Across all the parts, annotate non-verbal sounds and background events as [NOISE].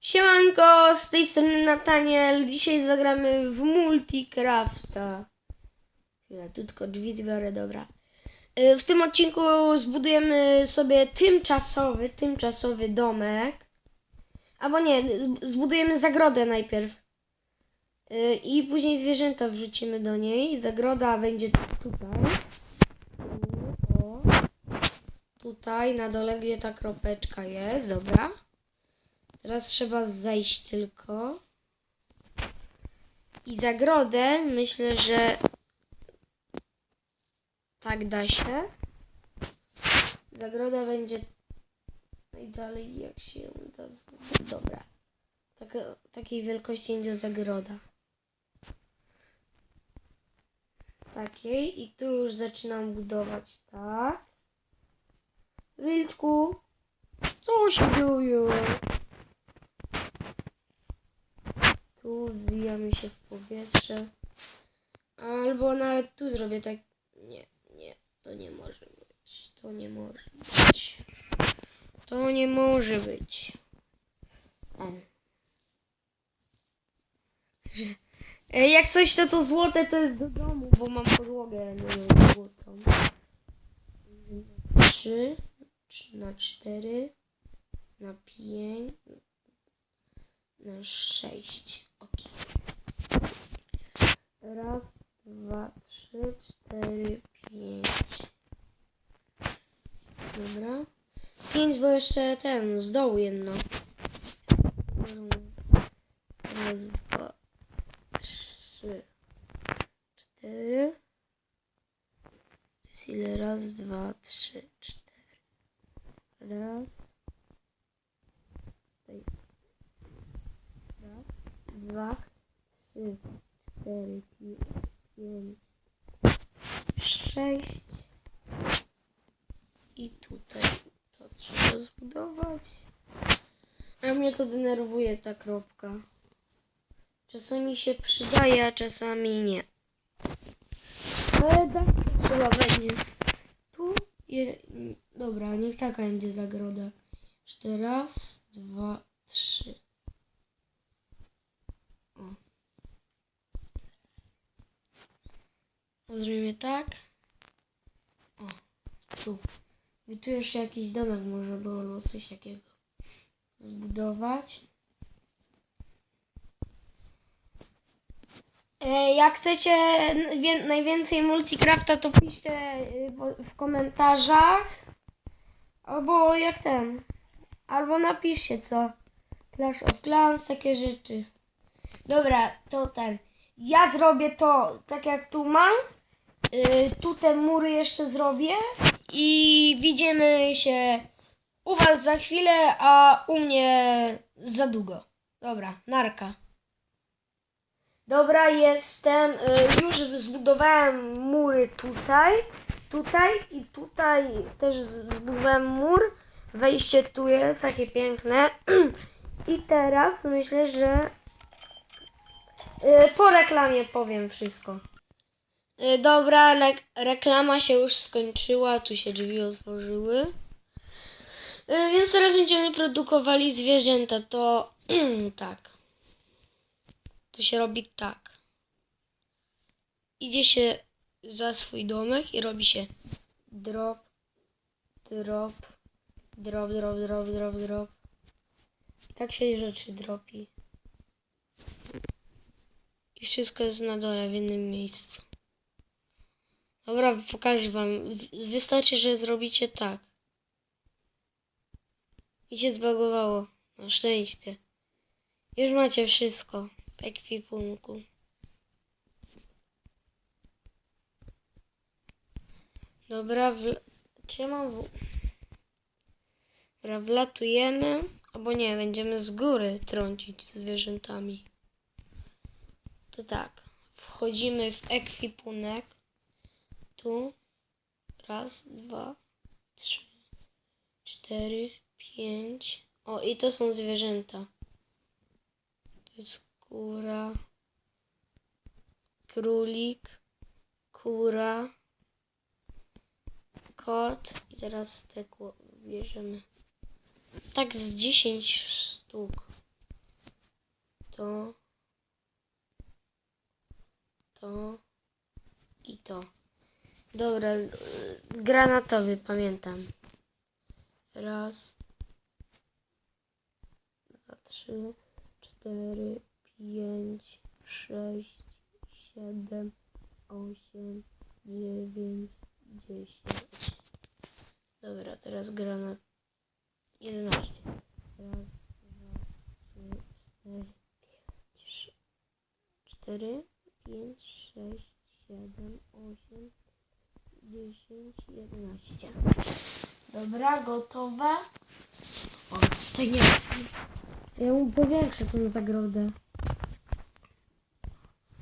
Siemanko, z tej strony Nataniel. Dzisiaj zagramy w Multicrafta. Chwila, tu tylko drzwi zbiorę, dobra. Y, W tym odcinku zbudujemy sobie tymczasowy, tymczasowy domek. Albo nie, zbudujemy zagrodę najpierw. Y, I później zwierzęta wrzucimy do niej. Zagroda będzie tutaj. O. Tutaj na dole, gdzie ta kropeczka jest, dobra. Teraz trzeba zejść tylko. I zagrodę myślę, że tak da się. Zagroda będzie najdalej jak się da. zbudować. Dobra. Taka, takiej wielkości będzie zagroda. Takiej i tu już zaczynam budować tak. Wilczku, co się dzieje? Tu wbijamy się w powietrze. Albo nawet tu zrobię tak. Nie, nie, to nie może być. To nie może być. To nie może być. [LAUGHS] E, Jak coś to to złote to jest do domu, bo mam podłogę na złotą. Trzy, trzy na cztery, na pięć, na sześć. Raz, dwa, trzy, cztery, pięć. Dobra. Pięć, bo jeszcze ten, z dołu jedno. Raz, dwa, trzy, cztery. To jest ile? Raz, dwa, trzy, cztery. Raz. Tutaj Raz, dwa, trzy, cztery, pi- pięć, sześć. I tutaj to trzeba zbudować. A mnie to denerwuje ta kropka. Czasami się przydaje, a czasami nie. Ale tak trzeba będzie. Tu je... Dobra, niech taka będzie zagroda. Jeszcze raz, dwa, trzy. Zrobimy tak. O, tu. I tu jeszcze jakiś domek może było albo coś takiego zbudować. E, Jak chcecie najwięcej multicrafta, to piszcie y, w komentarzach. Albo jak ten. Albo napiszcie co. Clash of Clans, takie rzeczy. Dobra, to ten. Ja zrobię to tak jak tu mam. Y, tu te mury jeszcze zrobię. I widzimy się u Was za chwilę, a u mnie za długo. Dobra, narka. Dobra, jestem. y, Już zbudowałem mury tutaj. Tutaj i tutaj też zbudowałem mur. Wejście tu jest takie piękne. [CLEARS THROAT] I teraz myślę, że y, po reklamie powiem wszystko. Y, Dobra, reklama się już skończyła, tu się drzwi otworzyły. Y, Więc teraz będziemy produkowali zwierzęta. To [CLEARS THROAT] tak. To się robi tak. Idzie się za swój domek i robi się drop, drop, drop, drop, drop, drop, drop. Tak się rzeczy dropi. I wszystko jest na dole w jednym miejscu. Dobra, pokażę wam. W- Wystarczy, że zrobicie tak. I się zbagowało. Na szczęście. Już macie wszystko w ekwipunku. Dobra, mam w... Dobra, wlatujemy. Albo nie, będziemy z góry trącić zwierzętami. To tak. Wchodzimy w ekwipunek. Tu. Raz, dwa, trzy, cztery, pięć. O, i to są zwierzęta. To jest kura, królik, kura, kot. I teraz te bierzemy. Tak z 10 sztuk. to, to i to. Dobra, granatowy, pamiętam. Raz, dwa, trzy, cztery, pięć, sześć, siedem, osiem, dziewięć, dziesięć. Dobra, teraz granat. Jedenaście. Raz, dwa, trzy, cztery, pięć, cztery, pięć, sześć, siedem, 10, 11. Dobra, gotowe. O, to stanie. Ja mu powiększę tą zagrodę.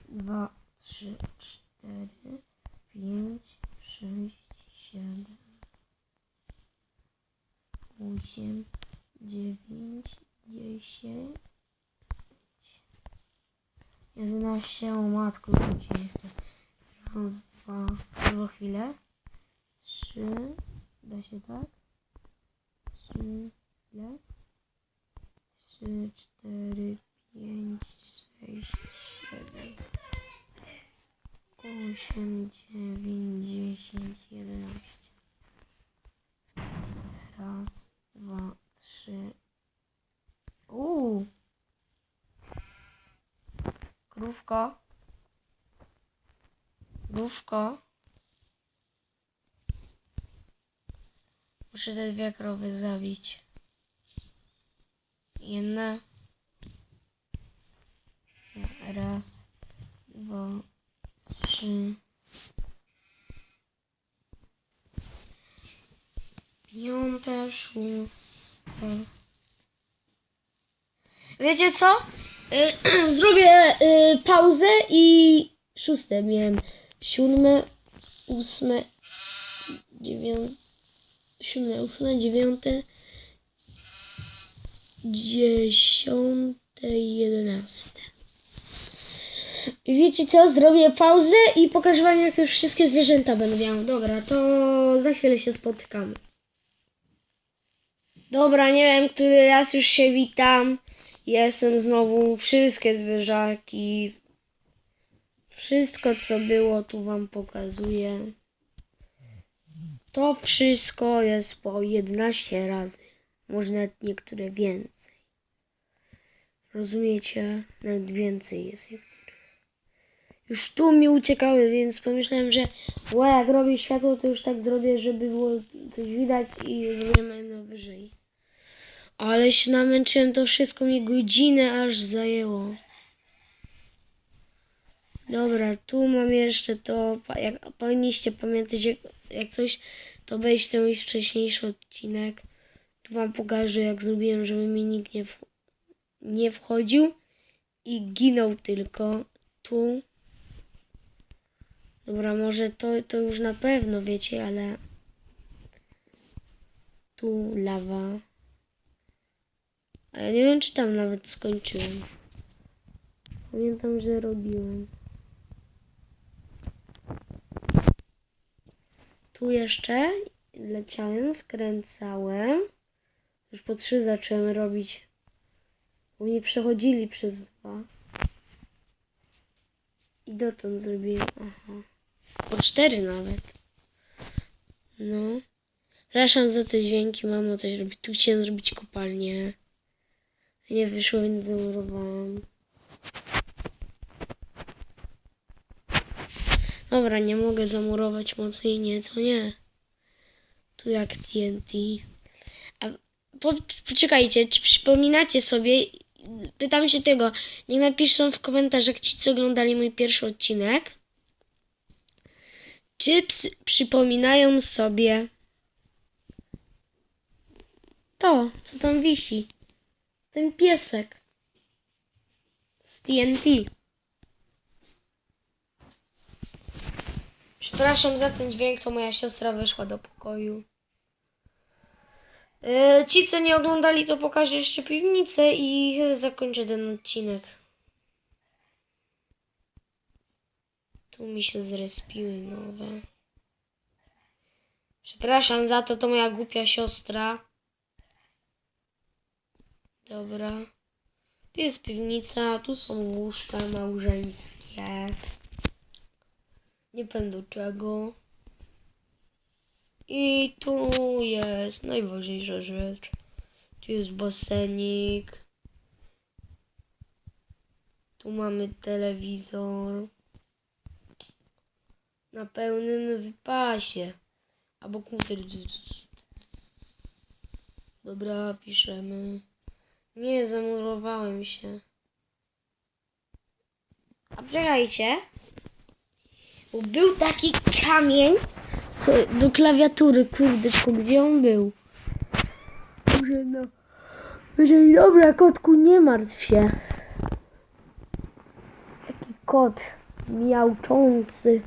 Dwa, trzy, cztery, pięć, sześć, siedem, osiem, dziewięć, dziesięć, jedenaście, o matku, gdzie jestem? Raz, dwa, tylko chwilę. Trzy, da się tak? Trzy, ile? Trzy, cztery, pięć, sześć, siedem, osiem, dziewięć, dziesięć, jedenaście. Raz, dwa, trzy. Uuu. Krówko. Krówko. Muszę te dwie krowy zabić. Jedna. Raz, dwa, trzy. Piąte, szóste. Wiecie co? Y, [CLEARS THROAT] Zrobię y, pauzę i szóste miałem. Siódme, ósme, dziewiąte, siódme, ósme, dziewiąte, dziesiąte jedenaste. I wiecie co? Zrobię pauzę i pokażę wam jak już wszystkie zwierzęta będą miały. Dobra, to za chwilę się spotykamy. Dobra, nie wiem, który raz już się witam. Jestem znowu wszystkie zwierzaki. Wszystko co było tu wam pokazuję. To wszystko jest po 11 razy. Może nawet niektóre więcej. Rozumiecie? Nawet więcej jest niektórych. Już tu mi uciekały, więc pomyślałem, że ła, jak robię światło, to już tak zrobię, żeby było coś widać i zrobimy no wyżej. Ale się namęczyłem, to wszystko mi godzinę aż zajęło. Dobra, tu mam jeszcze to, jak powinniście pamiętać, jak, jak coś, to weźcie mój wcześniejszy odcinek. Tu wam pokażę, jak zrobiłem, żeby mi nikt nie, w, nie wchodził i ginął tylko tu. Dobra, może to, to już na pewno wiecie, ale tu lawa. A ja nie wiem, czy tam nawet skończyłem. Pamiętam, że robiłem. Tu jeszcze leciałem, skręcałem. Już po trzy zacząłem robić. Bo nie przechodzili przez dwa. I dotąd zrobiłem. Aha. Po cztery nawet. No. Przepraszam za te dźwięki, mamo coś robi. Tu chciałem zrobić kopalnię. Nie wyszło, więc zamurowałam. Dobra, nie mogę zamurować mocniej, nie, to nie. Tu jak TNT. A po, poczekajcie, czy przypominacie sobie, pytam się tego, niech napiszą w komentarzach ci, co oglądali mój pierwszy odcinek. Czy przypominają sobie to, co tam wisi? Ten piesek z TNT. Przepraszam za ten dźwięk, to moja siostra wyszła do pokoju. Yy, ci, co nie oglądali, to pokażę jeszcze piwnicę i zakończę ten odcinek. Tu mi się zrespiły nowe. Przepraszam za to, to moja głupia siostra. Dobra. Tu jest piwnica, tu są łóżka małżeńskie. Nie wiem do czego. I tu jest najważniejsza rzecz. Tu jest basenik. Tu mamy telewizor. Na pełnym wypasie. Albo komputer. Dobra, piszemy. Nie, zamurowałem się. A czekajcie. Bo był taki kamień co, do klawiatury, kurde, gdzie on był? Dobrze, no. Powiedzieli, dobra, kotku, nie martw się. Taki kot miauczący.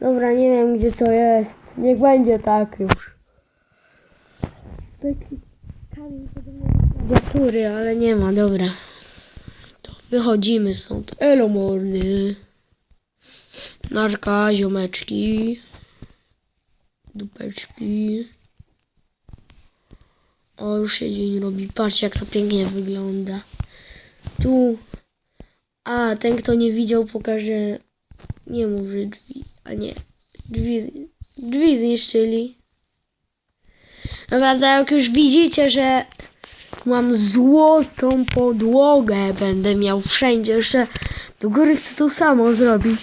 Dobra, nie wiem, gdzie to jest. Niech będzie tak już. Taki kamień podobny do klawiatury, ale nie ma, dobra. To wychodzimy stąd. Elo mordy. Narka, ziomeczki. Dupeczki. O, już się dzień robi. Patrzcie, jak to pięknie wygląda. Tu. A, ten, kto nie widział, pokaże. Nie mów, że drzwi. A nie. Drzwi, drzwi zniszczyli. To jak już widzicie, że mam złotą podłogę, będę miał wszędzie. Jeszcze do góry chcę to samo zrobić.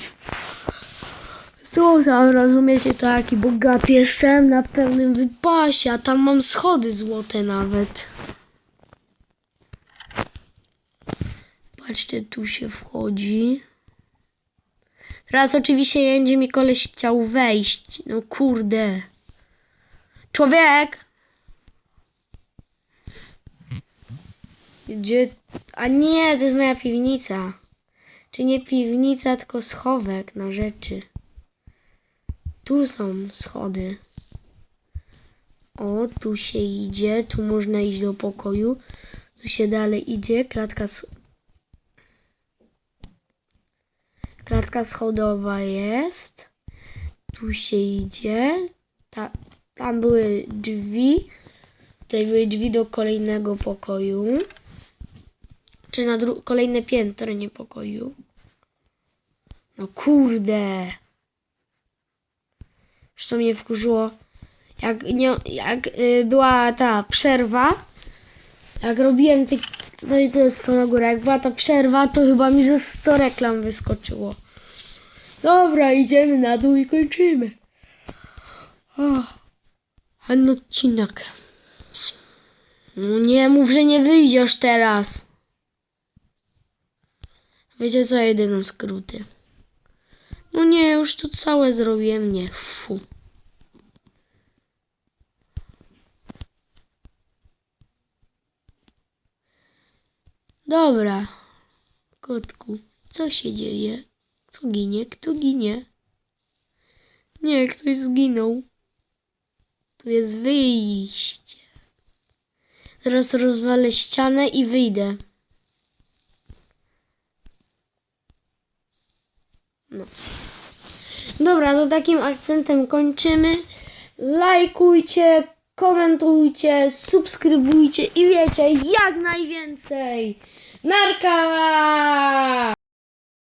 Złota, rozumiecie, to jaki bogaty jestem na pełnym wypasie, a tam mam schody złote nawet. Patrzcie, tu się wchodzi. Teraz oczywiście będzie mi koleś chciał wejść. No kurde. Człowiek! Gdzie? A nie, to jest moja piwnica. Czy nie piwnica, tylko schowek na rzeczy. Tu są schody. O, tu się idzie, tu można iść do pokoju. Tu się dalej idzie, klatka Klatka schodowa jest. Tu się idzie. Ta, tam były drzwi. Tutaj były drzwi do kolejnego pokoju. Czy na kolejne piętro, nie pokoju. No kurde. Już to mnie wkurzyło. Jak, nie, jak y, była ta przerwa, jak robiłem ty, no i to jest to na górę, jak była ta przerwa, to chyba mi ze 100 reklam wyskoczyło. Dobra, idziemy na dół i kończymy. Oh, ten odcinek. No nie mów, że nie wyjdziesz teraz. Wiecie co, jedę na skróty. No nie, już tu całe zrobiłem, nie, fu. Dobra, kotku, co się dzieje? Co ginie? Kto ginie? Nie, ktoś zginął. Tu jest wyjście. Teraz rozwalę ścianę i wyjdę. No. Dobra, to takim akcentem kończymy. Lajkujcie, komentujcie, subskrybujcie i wiecie, jak najwięcej. Narka!